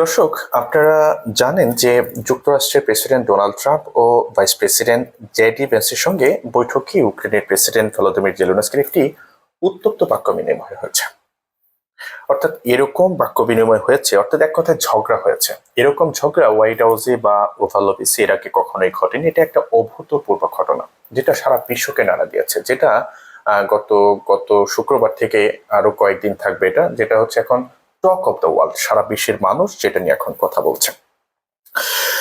দর্শক, আপনারা জানেন যে যুক্তরাষ্ট্রের প্রেসিডেন্ট ডোনাল্ড ট্রাম্প ও ভাইস প্রেসিডেন্ট জেডি ভেন্সের সঙ্গে বৈঠকে ইউক্রেনের প্রেসিডেন্ট ভলোদিমির জেলোনস্কির একটি উত্তপ্ত বাক্য বিনিময় হয়েছে। অর্থাৎ এরকম বাক্য বিনিময় হয়েছে, অর্থাৎ এক কথায় ঝগড়া হয়েছে। এরকম ঝগড়া হোয়াইট হাউসে বা ওভাল অফিসে এর আগে কখনোই ঘটেনি, এটা একটা অভূতপূর্ব ঘটনা, যেটা সারা বিশ্বকে নাড়া দিয়েছে, যেটা গত গত শুক্রবার থেকে আরও কয়েকদিন থাকবে এটা, যেটা হচ্ছে এখন টক অফ দ্য ওয়ার্ল্ড সারা বিশ্বের মানুষ যেটা নিয়ে এখন কথা বলছে।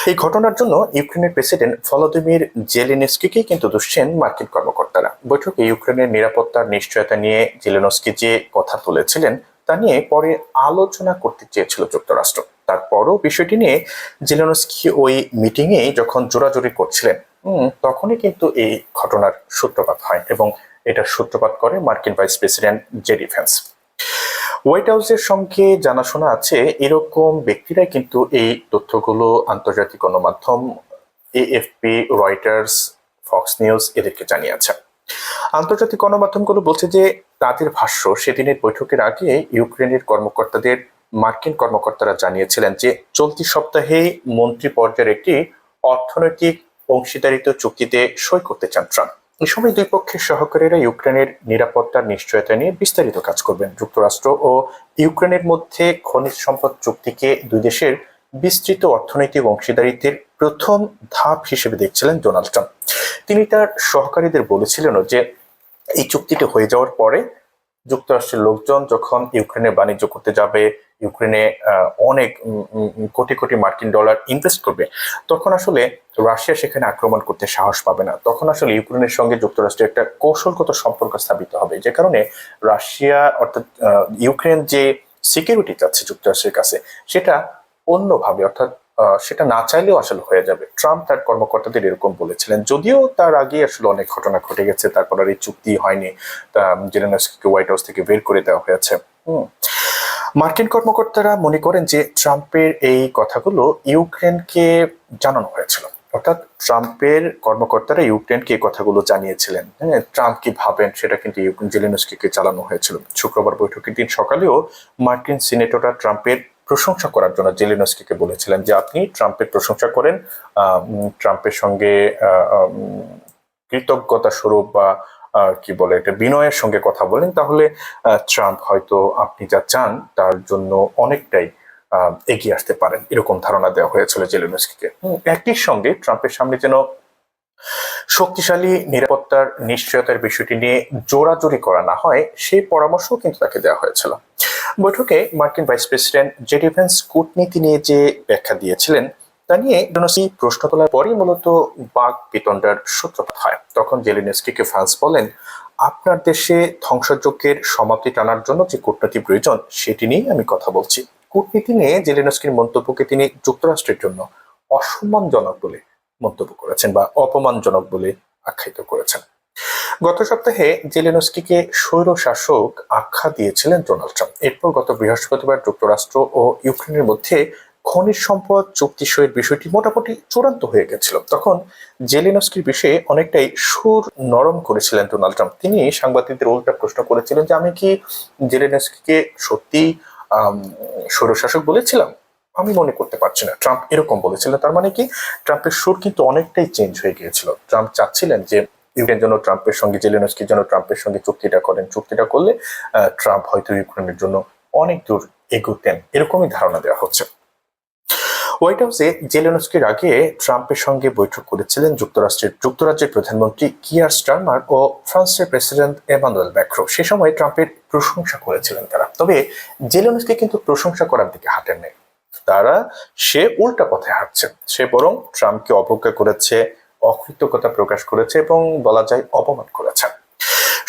এই ঘটনার জন্য ইউক্রেনের প্রেসিডেন্ট ভলোদিমির জেলেনস্কিকে কিন্তু দুষছেন মার্কিন কর্মকর্তারা। বৈঠকে ইউক্রেনের নিরাপত্তার নিশ্চয়তা নিয়ে জেলেনস্কি যে কথা তুলেছিলেন, তা নিয়ে পরে আলোচনা করতে চেয়েছিল যুক্তরাষ্ট্র। তারপরও বিষয়টি নিয়ে জেলেনস্কি ওই মিটিংয়ে যখন জোরাজোরি করছিলেন তখনই কিন্তু এই ঘটনার সূত্রপাত হয় এবং এটা সূত্রপাত করে মার্কিন vice president JD Vance White হাউসের সঙ্গে জানাশোনা আছে, এরকম ব্যক্তিরাই কিন্তু এই তথ্যগুলো আন্তর্জাতিক গণমাধ্যম এএফপি রয়টার্স ফক্স নিউজ এদেরকে জানিয়েছে। আন্তর্জাতিক গণমাধ্যমগুলো বলছে যে তাদের ভাষ্য, সেদিনের বৈঠকের আগে ইউক্রেনের কর্মকর্তাদের, মার্কিন কর্মকর্তারা জানিয়েছিলেন যে চলতি সপ্তাহে মন্ত্রী পর্যায়ের একটি অর্থনৈতিক অংশীদারিত্ব চুক্তিতে সই করতে চান ট্রাম্প। এই সময় দুই পক্ষের সহকারীরা ইউক্রেনের নিরাপত্তার নিশ্চয়তা নিয়ে বিস্তারিত কাজ করবেন। যুক্তরাষ্ট্র ও ইউক্রেনের মধ্যে খনিজ সম্পদ চুক্তিকে দুই দেশের বিস্তৃত অর্থনৈতিক অংশীদারিত্বের প্রথম ধাপ হিসেবে দেখছিলেন ডোনাল্ড ট্রাম্প। তিনি তার সহকারীদের বলেছিলেন যে, এই চুক্তিটি হয়ে যাওয়ার পরে যুক্তরাষ্ট্রের লোকজন যখন ইউক্রেনে বাণিজ্য করতে যাবে, ইউক্রেনে অনেক কোটি কোটি মার্কিন ডলার ইনভেস্ট করবে, তখন আসলে রাশিয়া সেখানে আক্রমণ করতে সাহস পাবে না। তখন আসলে ইউক্রেনের সঙ্গে যুক্তরাষ্ট্রের একটা কৌশলগত সম্পর্ক স্থাপিত হবে, যে কারণে রাশিয়া অর্থাৎ ইউক্রেন যে সিকিউরিটি চাচ্ছে যুক্তরাষ্ট্রের কাছে, সেটা অন্যভাবে, অর্থাৎ সেটা না চাইলেও আসলে হয়ে যাবে। ট্রাম্প তার কর্মকর্তাদের এরকম বলেছিলেন। যদিও তার আগে আসলে অনেক ঘটনা ঘটে গেছে, তারপর আর এই চুক্তি হয়নি। জেলেনস্কিকে হোয়াইট হাউস থেকে বের করে দেওয়া হয়েছে। মার্কিন কর্মকর্তারা মনে করেন যে ট্রাম্পের এই কথাগুলো ইউক্রেনকে জানানো হয়েছিল। অর্থাৎ ট্রাম্পের কর্মকর্তারা ইউক্রেনকে এই কথাগুলো জানিয়েছিলেন। হ্যাঁ ট্রাম্প কি ভাবেন সেটা কিন্তু ইউক্রেন, জেলেনস্কিকে চালানো হয়েছিল। শুক্রবার বৈঠকের দিন সকালেও মার্কিন সিনেটররা ট্রাম্পের প্রশংসা করার জন্য জেলেনস্কিকে বলেছিলেন যে আপনি ট্রাম্পের প্রশংসা করেন ট্রাম্পের সঙ্গে কৃতজ্ঞতা স্বরূপ বা কি বলে এটা, বিনয়ের সঙ্গে কথা বলেন, তাহলে ট্রাম্প হয়তো আপনি যা চান তার জন্য অনেকটাই এগিয়ে আসতে পারেন, এরকম ধারণা দেওয়া হয়েছিল জেলেনস্কিকে। একই সঙ্গে ট্রাম্পের সামনে যেন শক্তিশালী, নিরাপত্তার, নিশ্চয়তার বিষয়টি নিয়ে জোরাজোরি করা না হয় সেই পরামর্শও কিন্তু তাকে দেওয়া হয়েছিল। বৈঠকে মার্কিন ভাইস প্রেসিডেন্ট জেডি ভ্যান্স কূটনীতি নিয়ে যে ব্যাখ্যা দিয়েছিলেন, তা নিয়ে ডোনাসি প্রশ্ন তোলার পরই মূলত বাঘ পিতণ্ডার সূত্রপাত হয়। তখন জেলেনস্কিকে ফ্রান্স বলেন, আপনার দেশে ধ্বংসযজ্ঞের সমাপ্তি টানার জন্য যে কূটনীতি প্রয়োজন, সেটি নিয়েই আমি কথা বলছি। কূটনীতি নিয়ে জেলেনস্কির মন্তব্যকে তিনি যুক্তরাষ্ট্রের জন্য অসম্মানজনক বলে মন্তব্য করেছেন বা অপমানজনক বলে আখ্যায়িত করেছেন। গত সপ্তাহে জেলেনস্কিকে স্বৈর শাসক আখ্যা দিয়েছিলেন ডোনাল্ড ট্রাম্প। এরপর গত বৃহস্পতিবার যুক্তরাষ্ট্র ও ইউক্রেনের মধ্যে খনিজ সম্পদ চুক্তি সইয়ের বিষয়টি মোটামুটি চূড়ান্ত হয়ে গেছিল। তখন জেলেনস্কির বিষয়ে অনেকটাই সুর নরম করেছিলেন ডোনাল্ড ট্রাম্প। তিনি সাংবাদিকদের উল্টা প্রশ্ন করেছিলেন যে, আমি কি জেলেনস্কিকে সত্যি স্বৈরশাসক বলেছিলাম? আমি মনে করতে পারছি না। ট্রাম্প এরকম বলেছিলেন। তার মানে কি? ট্রাম্পের সুর কিন্তু অনেকটাই চেঞ্জ হয়ে গিয়েছিল। ট্রাম্প চাচ্ছিলেন যে ইউক্রেন জন্য ট্রাম্পের সঙ্গে জেলেনস্কি জন্য ট্রাম্পের সঙ্গে চুক্তিটা করেন। চুক্তিটা করলে ট্রাম্প হয়তো ইউক্রেনের জন্য অনেক দূর এগোতেন। এরকমই ধারণা দেওয়া হচ্ছে। হোয়াইট হাউসে জেলেনস্কির আগে ট্রাম্পের সঙ্গে বৈঠক করেছিলেন যুক্তরাষ্ট্রের যুক্তরাজ্যের প্রধানমন্ত্রী কিয়ার স্টারমার ও ফ্রান্সের প্রেসিডেন্ট এমানুয়েল ম্যাক্রো। সে সময় ট্রাম্পের প্রশংসা করেছিলেন তারা। তবে জেলেনস্কি কিন্তু প্রশংসা করার দিকে হাঁটেন নাই তারা সে উল্টা পথে হাঁটছে। সে বরং ট্রাম্পকে অবজ্ঞা করেছে অকৃতজ্ঞতা প্রকাশ করেছে এবং বলা যায় অপমান করেছে।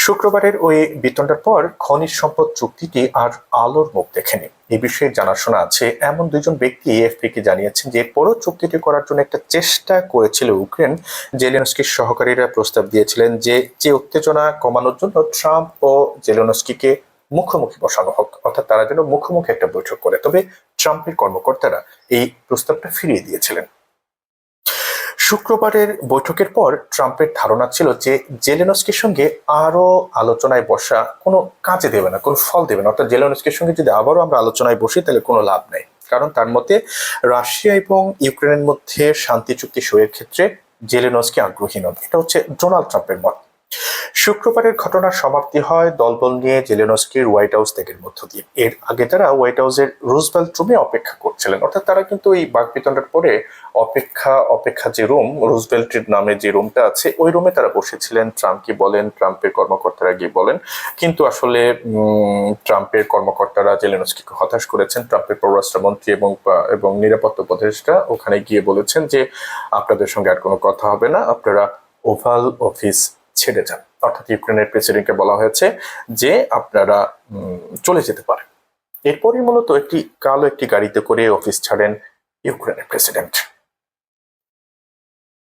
শুক্রবারের ওই বিতণ্ডার পর খনিজ সম্পদ চুক্তিটি আর আলোর মুখ দেখেনি। এই বিষয়ে জানাশোনা আছে, এমন দুজন ব্যক্তি এএফপি কে জানিয়েছেন যে এরপরও চুক্তিটি করার জন্য একটা চেষ্টা করেছিল ইউক্রেন। জেলেনস্কির সহকারীরা প্রস্তাব দিয়েছিলেন যে যে উত্তেজনা কমানোর জন্য ট্রাম্প ও জেলেনস্কিকে মুখোমুখি বসানো হোক, অর্থাৎ তারা যেন মুখোমুখি একটা বৈঠক করে। তবে ট্রাম্পের কর্মকর্তারা এই প্রস্তাবটা ফিরিয়ে দিয়েছিলেন। শুক্রবারের বৈঠকের পর ট্রাম্পের ধারণা ছিল যে জেলেনস্কির সঙ্গে আরও আলোচনায় বসা কোনো কাজে দেবে না, কোনো ফল দেবে না। অর্থাৎ জেলেনস্কির সঙ্গে যদি আবারও আমরা আলোচনায় বসি, তাহলে কোনো লাভ নেই। কারণ তার মতে রাশিয়া এবং ইউক্রেনের মধ্যে শান্তি চুক্তি সইয়ের ক্ষেত্রে জেলেনস্কি আগ্রহী নন। এটা হচ্ছে ডোনাল্ড ট্রাম্পের মত। শুক্রবারের ঘটনার সমাপ্তি হয়, দলবল নিয়ে জেলেনস্কির হোয়াইট হাউস ত্যাগের মধ্য দিয়ে। এর আগে তারা হোয়াইট হাউসের রুজবেল্ট রুমে অপেক্ষা করছিলেন। অর্থাৎ তারা কিন্তু এই বাগবিতণ্ডার পরে অপেক্ষা অপেক্ষা যে রুম রুজবেল্টের নামে যে রুমটা আছে, ওই রুমে তারা বসেছিলেন। ট্রাম্প কি বলেন? ট্রাম্পের কর্মকর্তারা গিয়ে বলেন। কিন্তু আসলে ট্রাম্পের কর্মকর্তারা জেলেনস্কিকে হতাশ করেছেন। ট্রাম্পের পররাষ্ট্রমন্ত্রী এবং এবং নিরাপত্তা উপদেষ্টা ওখানে গিয়ে বলেছেন যে, আপনাদের সঙ্গে আর কোনো কথা হবে না। আপনারা ওভাল অফিস ছেড়ে যান। অর্থাৎ ইউক্রেনের প্রেসিডেন্টকে বলা হয়েছে যে আপনারা চলে যেতে পারেন। এরপরই মূলত একটি কালো একটি গাড়িতে করে অফিস ছাড়েন ইউক্রেনের প্রেসিডেন্ট।